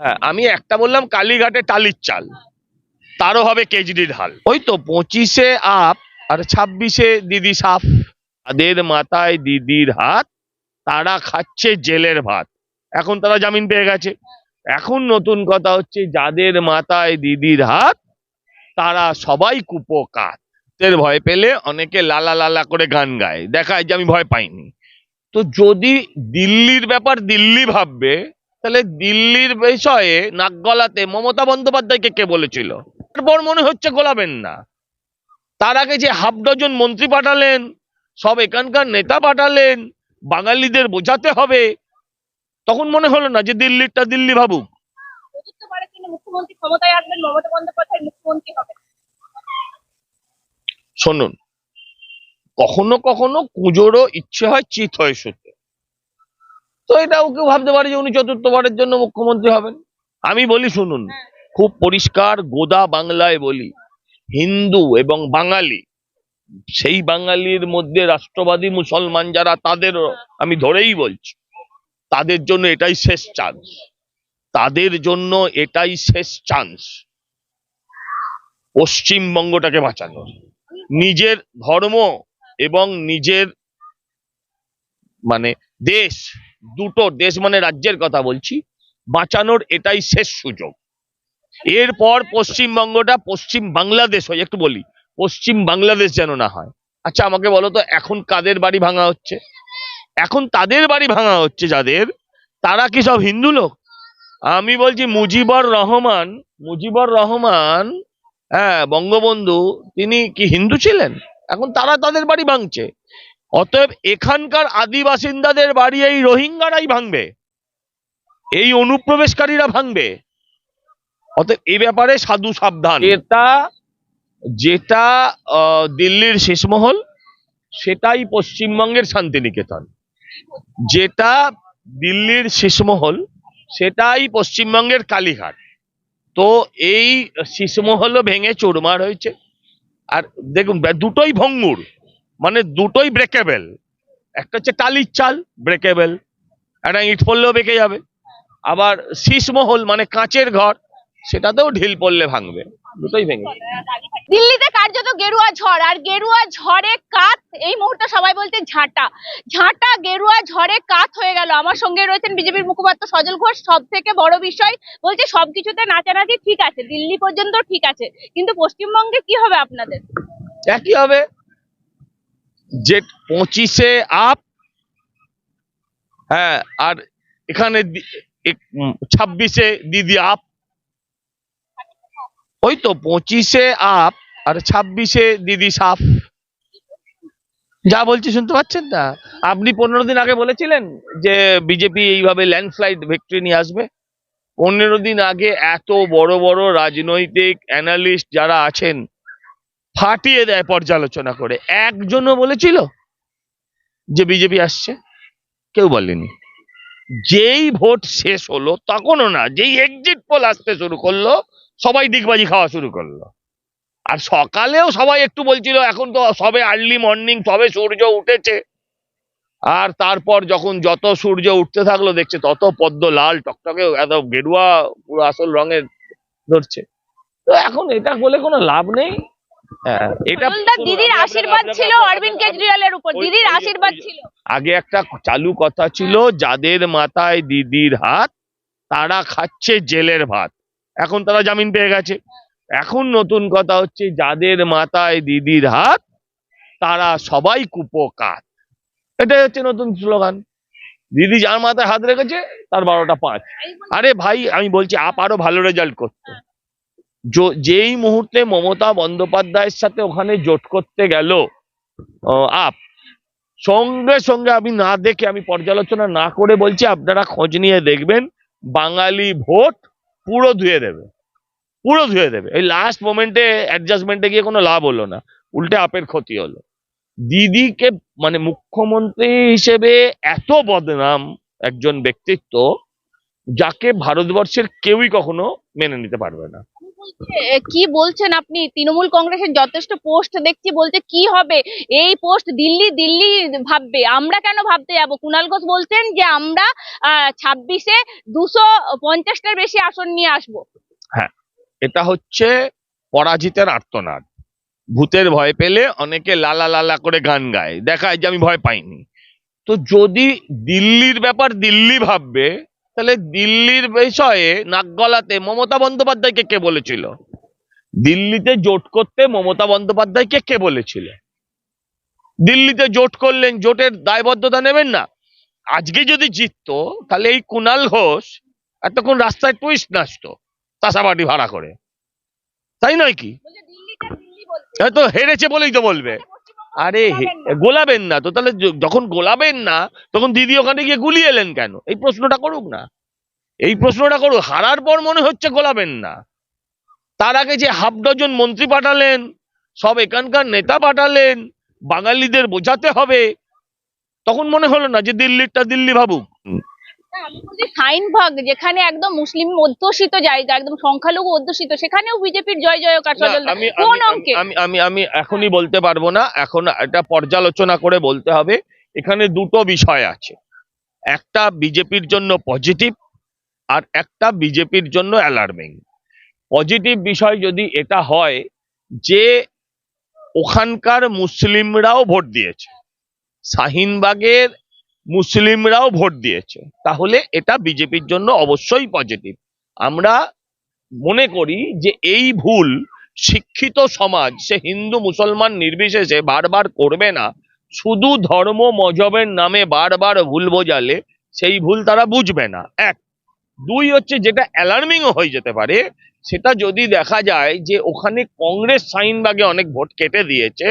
হ্যাঁ আমি একটা বললাম, কালীঘাটে টালির চাল। তারও হবে কেজরির হাল। ওই তো, পঁচিশে আপ আর ছাব্বিশে দিদি সাফ। তাদের মাথায় দিদির হাত, তারা খাচ্ছে জেলের ভাত। এখন তারা জামিন পেয়ে গেছে। এখন নতুন কথা হচ্ছে, যাদের মাথায় দিদির হাত, তারা সবাই কুপকাত। ভয় পেলে অনেকে লালা লালা করে গান গায়। দেখায় যে আমি ভয় পাইনি। তো যদি দিল্লির ব্যাপার দিল্লি ভাববে তাহলে দিল্লির বিষয়ে নাক গলাতে মমতা বন্দ্যোপাধ্যায়কে কে বলেছিল? তারপর মনে হচ্ছে গোলাবেন না। তার আগে যে হাফ ডজন মন্ত্রী পাঠালেন সব এখানকার নেতা পাঠালেন বাঙালিদের বোঝাতে হবে তখন মনে হলো না যে দিল্লিরটা দিল্লি ভাবুক। শুনুন কখনো কখনো কুজোরও ইচ্ছে হয় চিত হয়ে শুতে। তো এটাও কেউ ভাবতে পারে যে উনি চতুর্থবারের জন্য মুখ্যমন্ত্রী হবেন। আমি বলি শুনুন খুব পরিষ্কার গোদা বাংলায় বলি হিন্দু এবং বাঙালি সেই বাঙালির মধ্যে রাষ্ট্রবাদী মুসলমান যারা তাদের আমি ধরেই বলছি তাদের জন্য এটাই শেষ চান্স তাদের জন্য এটাই শেষ চান্স পশ্চিমবঙ্গটাকে বাঁচানোর নিজের ধর্ম এবং নিজের মানে দেশ দুটো দেশ মানে রাজ্যের কথা বলছি, বাঁচানোর এটাই শেষ সুযোগ। এরপর পশ্চিমবঙ্গটা পশ্চিম বাংলাদেশ হয়, একটু বলি, পশ্চিম বাংলাদেশ যেন না হয়। আচ্ছা আমাকে বলো তো, এখন কাদের বাড়ি ভাঙা হচ্ছে? এখন তাদের বাড়ি ভাঙা হচ্ছে যাদের, তারা কি সব হিন্দু লোক? আমি বলছি মুজিবর রহমান মুজিবর রহমান হ্যাঁ বঙ্গবন্ধু, তিনি কি হিন্দু ছিলেন? এখন তারা তাদের বাড়ি ভাঙছে। অতএব এখানকার আদিবাসিন্দাদের বাড়ি এই রোহিঙ্গারাই ভাঙবে, এই অনুপ্রবেশকারীরা ভাঙবে। অতএব এ ব্যাপারে সাধু সাবধান। এটা যেটা দিল্লির শেষমহল, সেটাই পশ্চিমবঙ্গের শান্তিনিকেতন। যেটা দিল্লির শেষমহল, সেটাই পশ্চিমবঙ্গের কালীঘাট। তো এই শীষমহলও ভেঙে চুরমার হয়েছে। আর দেখুন, দুটোই ভঙ্গুর। মানে দুটোই ব্রেকেবেল একটা হচ্ছে টালির চাল ব্রেকেবেল একটা ইট পড়লেও বেঁকে যাবে। আবার শীষমহল মানে কাঁচের ঘর সেটাতেও ঢিল পড়লে ভাঙবে। দুটোই ভেঙে দিল্লিতে কার্যত গেরুয়া ঝড় আর গেরুয়া ঝড়ে কাত এই মুহূর্তে সবাই বলছে ঝাঁটা। ঝাঁটা গেরুয়া ঝড়ে কাত হয়ে গেল। আমার সঙ্গে রয়েছেন বিজেপির মুখপাত্র সজল ঘোষ। সব থেকে বড় বিষয় বলছে সবকিছুতে নাচানাচি ঠিক আছে দিল্লি পর্যন্ত ঠিক আছে। কিন্তু পশ্চিমবঙ্গে কি হবে আপনাদের? একই হবে। যে পঁচিশে আপ। হ্যাঁ আর এখানে ছাব্বিশে দিদি আপ। ওই তো পঁচিশে আপ আর ছাব্বিশে দিদি সাফ। যা বলছি শুনতে পাচ্ছেন না? আপনি পনেরো দিন আগে বলেছিলেন যে বিজেপি এইভাবে ল্যান্ডস্লাইড ভিক্টরি নিয়ে আসবে। পনেরো দিন আগে এত বড় বড় রাজনৈতিক অ্যানালিস্ট যারা আছেন ফাটিয়ে দেয় পর্যালোচনা করে। একজনও বলেছিল যে বিজেপি আসছে, কেউ বলেনি। যেই ভোট শেষ হলো, তখনও না, যেই এক্সিট পোল আসতে শুরু করল, সবাই দিগবাজি খাওয়া শুরু করল। আর সকালেও সবাই একটু বলছিল, এখন তো সবে আর্লি মর্নিং সবে সূর্য উঠেছে। আর তারপর যখন যত সূর্য উঠতে থাকল, দেখছে তত পদ্ম লাল, টকটকে এত গেরুয়া, পুরো আসল রঙের ধরছে। তো এখন এটা বলে কোনো লাভ নেই। এটা দিদির আশীর্বাদ ছিল অরবিন্দ কেজরিওয়ালের উপর দিদির আশীর্বাদ ছিল। আগে একটা চালু কথা ছিল যাদের মাথায় দিদির হাত তারা খাচ্ছে জেলের ভাত। এখন তারা জামিন পেয়ে গেছে। এখন নতুন কথা হচ্ছে যাদের মাথায় দিদির হাত তারা সবাই কুপকাত। এটাই হচ্ছে নতুন স্লোগান। দিদি যার মাথায় হাত রেখেছে তার বারোটা পাঁচ। আরে ভাই আমি বলছি আপ আরও ভালো রেজাল্ট করতে। য- যেই মুহূর্তে মমতা বন্দ্যোপাধ্যায়ের সাথে ওখানে জোট করতে গেল আপ, সঙ্গে সঙ্গে আমি না দেখে, আমি পর্যালোচনা না করে বলছি, আপনারা খোঁজ নিয়ে দেখবেন, বাঙালি ভোট পুরো ধুয়ে দেবে, পুরো ধুয়ে দেবে। এই লাস্ট মোমেন্টে অ্যাডজাস্টমেন্টে গিয়ে কোনো লাভ হলো না, উল্টে আপের ক্ষতি হলো। দিদিকে মানে মুখ্যমন্ত্রী হিসেবে এত বদনাম একজন ব্যক্তিত্ব, যাকে ভারতবর্ষের কেউই কখনো মেনে নিতে পারবে না। কি বলছেন আপনি? তৃণমূল কংগ্রেসের যথেষ্ট পোস্ট দেখছি, বলছে, কি হবে? এই পোস্ট দিল্লি দিল্লি ভাববে। আমরা কেন ভাবতে যাব? কুণাল ঘোষ বলছেন যে আমরা ছাব্বিশে দুশো পঞ্চাশটার বেশি আসন নিয়ে আসব। এটা হচ্ছে পরাজিতের আর্তনাদ। ভূতের ভয় পেলে অনেকে লালা লালা করে গান গায়। দেখায় যে আমি ভয় পাইনি। তো যদি দিল্লির ব্যাপার দিল্লি ভাববে তাহলে দিল্লির বিষয়ে নাক গলাতে মমতা বন্দ্যোপাধ্যায়কে কে বলেছিল? দিল্লিতে জোট করতে মমতা বন্দ্যোপাধ্যায়কে কে বলেছিল? দিল্লিতে জোট করলেন জোটের দায়বদ্ধতা নেবেন না। আজকে যদি জিততো তাহলে এই কুণাল ঘোষ এতক্ষণ রাস্তায় টুইস্ট নাচতো চাষাবাড়ি ভাড়া করে। তাই নয় কি? বলছে দিল্লিটা দিল্লি বলছে। এ তো হেরেছে বলেই তো বলবে। আরে গোলাবেন না। তো তাহলে যখন গোলাবেন না তখন দিদি ওখানে গিয়ে গুলিয়ে এলেন কেন? এই প্রশ্নটা করুক না। এই প্রশ্নটা করুক হারার পর মনে হচ্ছে গোলাবেন না। তার আগে যে হাফ ডজন মন্ত্রী পাঠালেন সব এখানকার নেতা পাঠালেন বাঙালিদের বোঝাতে হবে তখন মনে হলো না যে দিল্লিরটা দিল্লি ভাবুক। সাইনভাগ যেখানে একদম মুসলিম অধ্যুষিত জায়গা একদম সংখ্যালঘু অধ্যুষিত সেখানেও বিজেপির জয় জয়কার কোন অঙ্কে? আমি আমি আমি এখনই বলতে পারব না এখন এটা পর্যালোচনা করে বলতে হবে। এখানে দুটো বিষয় আছে। একটা বিজেপির জন্য পজিটিভ আর একটা বিজেপির জন্য অ্যালার্মিং পজিটিভ বিষয় যদি এটা হয় যে ওখানকার মুসলিমরাও ভোট দিয়েছে। শাহিনবাগের মুসলিমরাও ভোট দিয়েছে। তাহলে এটা বিজেপির জন্য অবশ্যই পজিটিভ আমরা মনে করি যে এই ভুল শিক্ষিত সমাজ, সে হিন্দু মুসলমান নির্বিশেষে বারবার করবে না, শুধু ধর্ম মজবের নামে বারবার ভুল বোঝালে সেই ভুল তারা বুঝবে না। এক। দুই হচ্ছে যেটা অ্যালার্মিংও হয়ে যেতে পারে, সেটা যদি দেখা যায় যে ওখানে কংগ্রেস সাইনবাগে অনেক ভোট কেটে দিয়েছে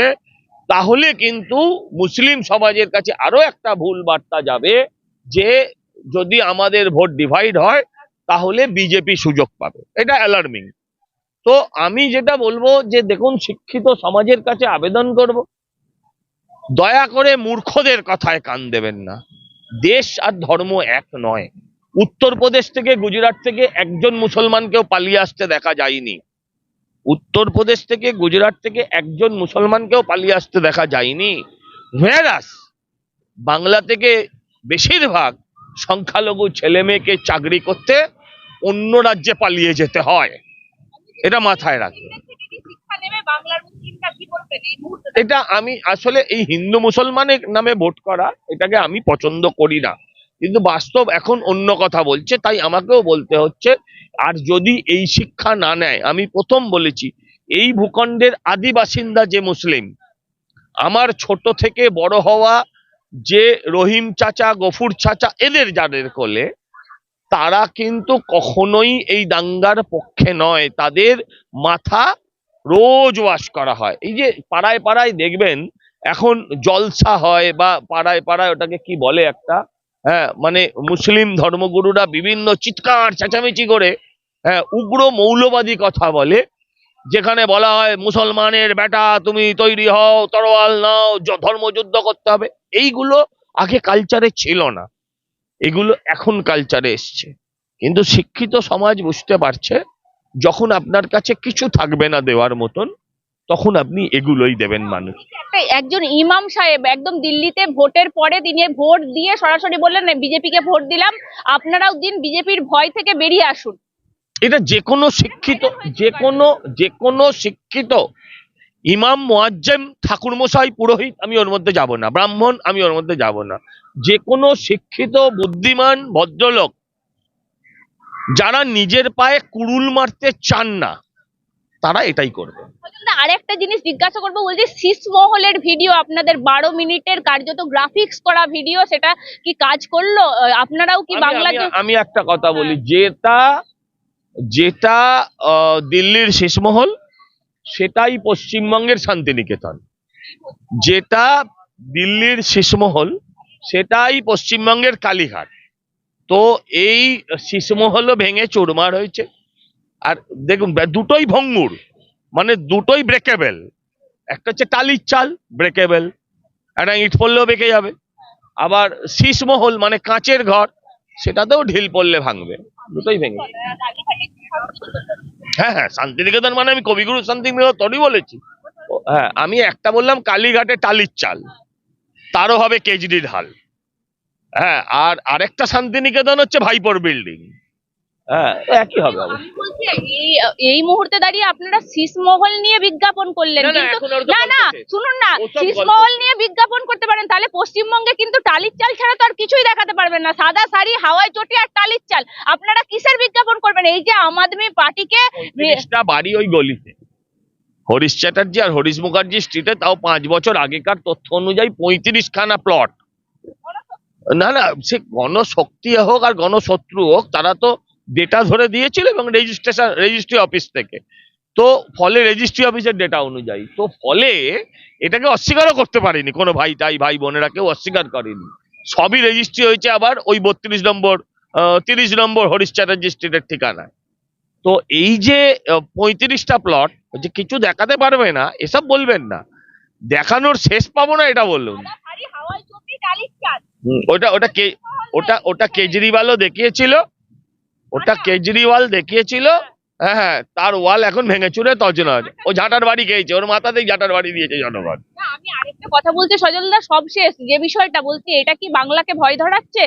তাহলে কিন্তু মুসলিম সমাজের কাছে আরও একটা ভুল বার্তা যাবে যে যদি আমাদের ভোট ডিভাইড হয়, তাহলে বিজেপি সুযোগ পাবে। এটা অ্যালার্মিং তো আমি যেটা বলব যে দেখুন, শিক্ষিত সমাজের কাছে আবেদন করব। দয়া করে মূর্খদের কথায় কান দেবেন না। দেশ আর ধর্ম এক নয়। উত্তরপ্রদেশ থেকে, গুজরাট থেকে একজন মুসলমানকেও পালিয়ে আসতে দেখা যায়নি। উত্তরপ্রদেশ থেকে গুজরাট থেকে একজন মুসলমানকেও পালিয়ে আসতে দেখা যায়নি। ভেরাস বাংলা থেকে বেশিরভাগ সংখ্যালঘু ছেলে মেয়েকে চাকরি করতে অন্য রাজ্যে পালিয়ে যেতে হয়। এটা মাথায় রাখবে। এটা আমি আসলে এই হিন্দু মুসলমানের নামে ভোট করা এটাকে আমি পছন্দ করি না। কিন্তু বাস্তব এখন অন্য কথা বলছে, তাই আমাকেও বলতে হচ্ছে, আর যদি এই শিক্ষা না নেয়, আমি প্রথম বলেছি, এই ভূখণ্ডের আদি বাসিন্দা যে মুসলিম, আমার ছোট থেকে বড় হওয়া যে রহিম চাচা, গফুর চাচা, এদের যাদের কোলে, তারা কিন্তু কখনোই এই দাঙ্গার পক্ষে নয়। তাদের মাথা রোজ ওয়াশ করা হয়। এই যে পাড়ায় পাড়ায় দেখবেন, এখন জলসা হয় বা পাড়ায় পাড়ায় ওটাকে কি বলে একটা? হ্যাঁ মানে মুসলিম ধর্মগুরুরা বিভিন্ন চিৎকার, চেঁচামেচি করে হ্যাঁ উগ্র মৌলবাদী কথা বলে, যেখানে বলা হয়, মুসলমানের বেটা, তুমি তৈরি হও, তরোয়াল নাও ধর্মযুদ্ধ করতে হবে। এইগুলো আগে কালচারে ছিল না। এগুলো এখন কালচারে এসছে। কিন্তু শিক্ষিত সমাজ বুঝতে পারছে, যখন আপনার কাছে কিছু থাকবে না দেওয়ার মতন তখন আপনি এগুলোই দেবেন মানুষ। একজন ইমাম সাহেব একদম দিল্লিতে ভোটের পরে তিনি ভোট দিয়ে সরাসরি বললেন বিজেপিকে ভোট দিলাম আপনারাও দিন বিজেপির ভয় থেকে বেরিয়ে আসুন। এটা যে কোনো শিক্ষিত যে কোনো যে কোনো শিক্ষিত ইমাম মোয়াজ্জেম ঠাকুরমশাই পুরোহিত আমি ওর মধ্যে যাব না ব্রাহ্মণ আমি ওর মধ্যে যাব না। যে কোনো শিক্ষিত বুদ্ধিমান ভদ্রলোক যারা নিজের পায়ে কুড়ুল মারতে চান না তারা এটাই করবে। আর একটা জিনিস জিজ্ঞাসা করব বলছি শীষ মহলের ভিডিও আপনাদের বারো মিনিটের কার্যত গ্রাফিক্স করা ভিডিও সেটা কি কাজ করল? আপনারাও কি আমি- বাংলা আমি- একটা কথা বলি যেটা যেটা আহ, দিল্লির শেষমহল সেটাই পশ্চিমবঙ্গের শান্তিনিকেতন। যেটা দিল্লির শেষমহল সেটাই পশ্চিমবঙ্গের কালীঘাট। তো এই শীষমহলও ভেঙে চুরমার হয়েছে। আর দেখুন দুটোই ভঙ্গুর মানে দুটোই ব্রেকেবেল একটা হচ্ছে টালির চাল ব্রেকেবেল একটা ইট পড়লেও বেঁকে যাবে। আবার শীষমহল মানে কাঁচের ঘর, সেটাতেও ঢিল পড়লে ভাঙবে। দুটোই ভেঙে হ্যাঁ হ্যাঁ শান্তিনিকেতন মানে আমি কবিগুরু শান্তিনিকেতন তোরই বলেছি হ্যাঁ আমি একটা বললাম, কালীঘাটে টালির চাল। তারও হবে কেজরি ঢাল হ্যাঁ আর আরেকটা শান্তিনিকেতন হচ্ছে ভাইপোর বিল্ডিং। হ্যাঁ একই হবে অবশ্যই। আমি বলছি এই এই মুহূর্তে দাঁড়িয়ে আপনারা শীষমহল নিয়ে বিজ্ঞাপন করলেন না, না, কিন্তু শুনুন না শীষমহল নিয়ে বিজ্ঞাপন করতে পারেন তাহলে পশ্চিমবঙ্গে কিন্তু টালির চাল ছাড়া তো আর কিছুই দেখাতে পারবেন না সাদা শাড়ি হাওয়াই চটি আর টালির চাল আপনারা কিসের বিজ্ঞাপন করবেন? এই যে আম আদমি পার্টিকে বাড়ি ওই গলিতে। হরিশ চ্যাটার্জি আর হরিশ মুখার্জি স্ট্রিটে তাও পাঁচ বছর আগেকার তথ্য অনুযায়ী পঁয়ত্রিশ খানা প্লট না না সে গণশক্তি হোক আর গণশত্রু হোক তারা তো ডেটা ধরে দিয়েছিল এবং রেজিস্ট্রেশন রেজিস্ট্রি অফিস থেকে। তো ফলে রেজিস্ট্রি অফিসের ডেটা অনুযায়ী তো ফলে এটাকে অস্বীকারও করতে পারেনি। কোনো ভাই তাই ভাই বোনেরা কেউ অস্বীকার করেনি। সবই রেজিস্ট্রি হয়েছে আবার ওই বত্রিশ নম্বর তিরিশ নম্বর হরিশ চ্যাটার্জি স্ট্রিটের ঠিকানায়। তো এই যে পঁয়ত্রিশটা প্লট যে কিছু দেখাতে পারবে না এসব বলবেন না। দেখানোর শেষ পাবো না এটা বলুন। ওটা ওটা কে ওটা ওটা কেজরিওয়ালও দেখিয়েছিল। ওটা কেজরিওয়াল দেখিয়েছিল। হ্যাঁ হ্যাঁ তার ওয়াল এখন ভেঙে চুরে তছনছ ও ঝাঁটার বাড়ি খেয়েছে ওর মাথাতেই ঝাঁটার বাড়ি দিয়েছে জনগণ। আমি আরেকটা কথা বলতে সজলদা সব শেষ। যে বিষয়টা বলছি এটা কি বাংলাকে ভয় ধরাচ্ছে?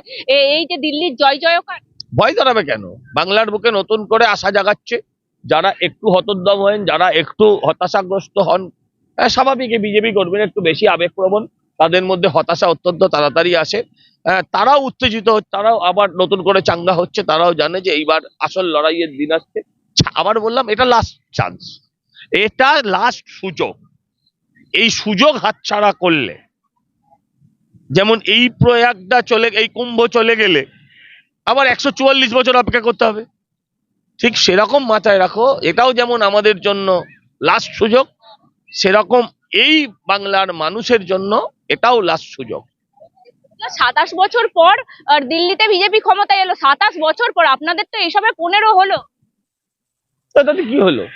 এই যে দিল্লির জয় জয়কার। ভয় ধরাবে কেন? বাংলার বুকে নতুন করে আশা জাগাচ্ছে। যারা একটু হতোদ্যম হন যারা একটু হতাশাগ্রস্ত হন হ্যাঁ, স্বাভাবিক বিজেপি কর্মীরা একটু বেশি আবেগপ্রবণ। তাদের মধ্যে হতাশা অত্যন্ত তাড়াতাড়ি আসে। তারাও উত্তেজিত তারাও আবার নতুন করে চাঙ্গা হচ্ছে, তারাও জানে যে এইবার আসল লড়াইয়ের দিন আসছে। আবার বললাম, এটা লাস্ট চান্স এটা লাস্ট সুযোগ। এই সুযোগ হাতছাড়া করলে, যেমন এই প্রয়াগটা চলে, এই কুম্ভ চলে গেলে, আবার একশো চুয়াল্লিশ বছর অপেক্ষা করতে হবে। ঠিক সেরকম মাথায় রাখো, এটাও যেমন আমাদের জন্য লাস্ট সুযোগ, সেরকম এই বাংলার মানুষের জন্য এটাও লাস্ট সুযোগ। সাতাশ বছর পর, আর দিল্লিতে বিজেপি ক্ষমতায় এলো, সাতাশ বছর পর, আপনাদের তো এসবে পনেরো হলো। তাতে কি হলো?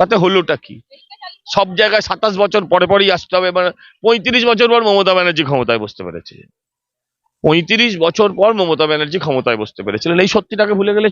তাতে হলোটা কি? সব জায়গায় সাতাশ বছর পরে পরেই আসতে হবে মানে পঁয়ত্রিশ বছর পর মমতা ব্যানার্জি ক্ষমতায় বসতে পেরেছিলেন। পঁয়ত্রিশ বছর পর মমতা ব্যানার্জি ক্ষমতায় বসতে পেরেছিলেন। এই সত্যিটাকে ভুলে গেলে